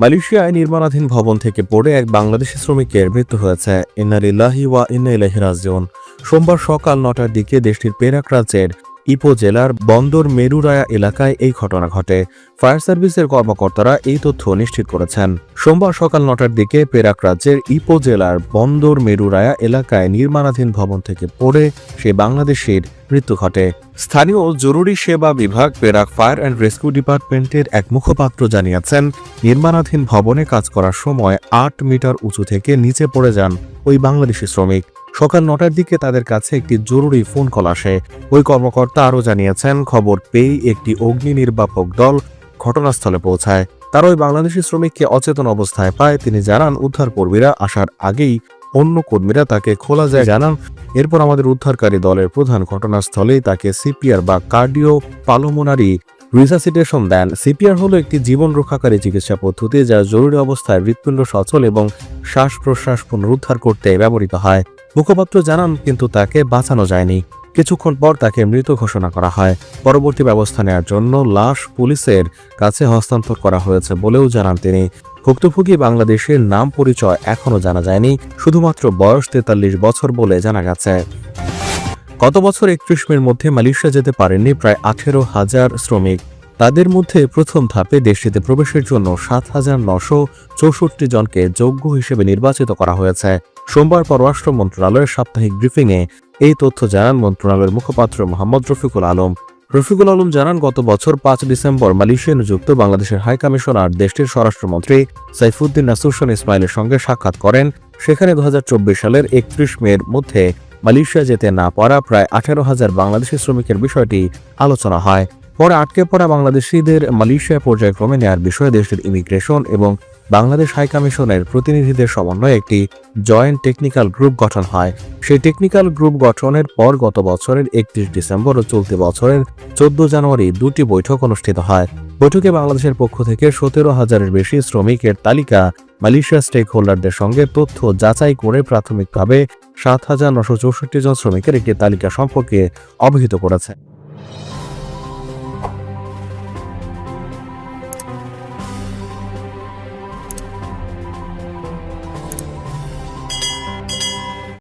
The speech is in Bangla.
মালয়েশিয়ায় নির্মাণাধীন ভবন থেকে পড়ে এক বাংলাদেশি শ্রমিকের মৃত্যু হয়েছে। ইন্নারিল্লাহি ওয়া ইন্না রাজিউন। সোমবার সকাল নটার দিকে দেশটির পেরাক রাজ্যের ইপো জেলার বন্দর মেরুরায়া এলাকায় এই ঘটনা ঘটে। ফায়ার সার্ভিসের কর্মকর্তারা এই তথ্য নিশ্চিত করেছেন। সোমবার সকাল নটার দিকে পেরাক রাজ্যের ইপো জেলার বন্দর মেরুরায়া এলাকায় নির্মাণাধীন ভবন থেকে পড়ে সে বাংলাদেশের মৃত্যু ঘটে। স্থানীয় জরুরি সেবা বিভাগ পেরাক ফায়ার অ্যান্ড রেস্কিউ ডিপার্টমেন্টের এক মুখপাত্র জানিয়েছেন, নির্মাণাধীন ভবনে কাজ করার সময় আট মিটার উঁচু থেকে নিচে পড়ে যান ওই বাংলাদেশি শ্রমিক। সকাল নটার দিকে তাদের কাছে একটি জরুরি ফোন কল আসে। ওই কর্মকর্তা আরও জানিয়েছেন, খবর পেয়েই একটি অগ্নি নির্বাপক দল ঘটনাস্থলে পৌঁছায়। তারা ওই বাংলাদেশি শ্রমিককে অচেতন অবস্থায় পায়। তিনি জানান উদ্ধার কর্মীরা আসার আগেই অন্য কর্মীরা তাকে খোলা যায়। জানান, এরপর আমাদের উদ্ধারকারী দলের প্রধান ঘটনাস্থলেই তাকে সিপিআর বা কার্ডিও পালোমোনারি রিসাসিটেশন দেন। সিপিআর হলো একটি জীবন রক্ষাকারী চিকিৎসা পদ্ধতি যা জরুরি অবস্থায় হৃৎপিণ্ড সচল এবং শ্বাস প্রশ্বাস পুনরুদ্ধার করতে ব্যবহৃত হয়। মুখপাত্র জানান, কিন্তু তাকে বাঁচানো যায়নি। কিছুক্ষণ পর তাকে মৃত ঘোষণা করা হয়। পরবর্তী ব্যবস্থা নেওয়ার জন্য লাশ পুলিশের কাছে হস্তান্তর করা হয়েছে বলেও জানান তিনি। ভুক্তভোগী বাংলাদেশের নাম পরিচয় এখনও জানা যায়নি, শুধুমাত্র বয়স তেতাল্লিশ বছর বলে জানা গেছে। গত বছর একত্রিশ মের মধ্যে মালয়েশিয়া যেতে পারেননি প্রায় আঠেরো হাজার শ্রমিক। তাদের মধ্যে প্রথম ধাপে দেশটিতে প্রবেশের জন্য সাত হাজার নশো চৌষট্টি জনকে যোগ্য হিসেবে নির্বাচিত করা হয়েছে। সোমবার পররাষ্ট্র মন্ত্রণালয়ের সাপ্তাহিক ব্রিফিংয়ে এই তথ্য জানান মন্ত্রণালয়ের মুখপাত্র মোহাম্মদ রফিকুল আলম। রফিকুল আলম জানান, গত বছর পাঁচ ডিসেম্বর মালয়েশিয়া নিযুক্ত বাংলাদেশের হাই কমিশনার দেশটির স্বরাষ্ট্রমন্ত্রী সাইফুদ্দিন নাসুরশন ইসমাইলের সঙ্গে সাক্ষাৎ করেন। সেখানে দু হাজার চব্বিশ সালের একত্রিশ মের মধ্যে মালয়েশিয়া যেতে না পারা প্রায় আঠারো হাজার বাংলাদেশি শ্রমিকের বিষয়টি আলোচনা হয়। পরে আটকে পড়া বাংলাদেশিদের মালয়েশিয়া পর্যায়ক্রমে নেয়ার বিষয়ে দেশটির ইমিগ্রেশন এবং বাংলাদেশ হাই কমিশনের প্রতিনিধিদের সমন্বয়ে একটি জয়েন্ট টেকনিক্যাল গ্রুপ গঠন হয়। সেই টেকনিক্যাল গ্রুপ গঠনের পর গত বছরের একত্রিশ ডিসেম্বর ও চলতি বছরের চোদ্দ জানুয়ারি দুটি বৈঠক অনুষ্ঠিত হয়। বৈঠকে বাংলাদেশের পক্ষ থেকে সতেরো হাজারের বেশি শ্রমিকের তালিকা মালয়েশিয়া স্টেক হোল্ডারদের সঙ্গে তথ্য যাচাই করে প্রাথমিকভাবে সাত হাজার নশো চৌষট্টি জন শ্রমিকের একটি তালিকা সম্পর্কে অবহিত করেছে।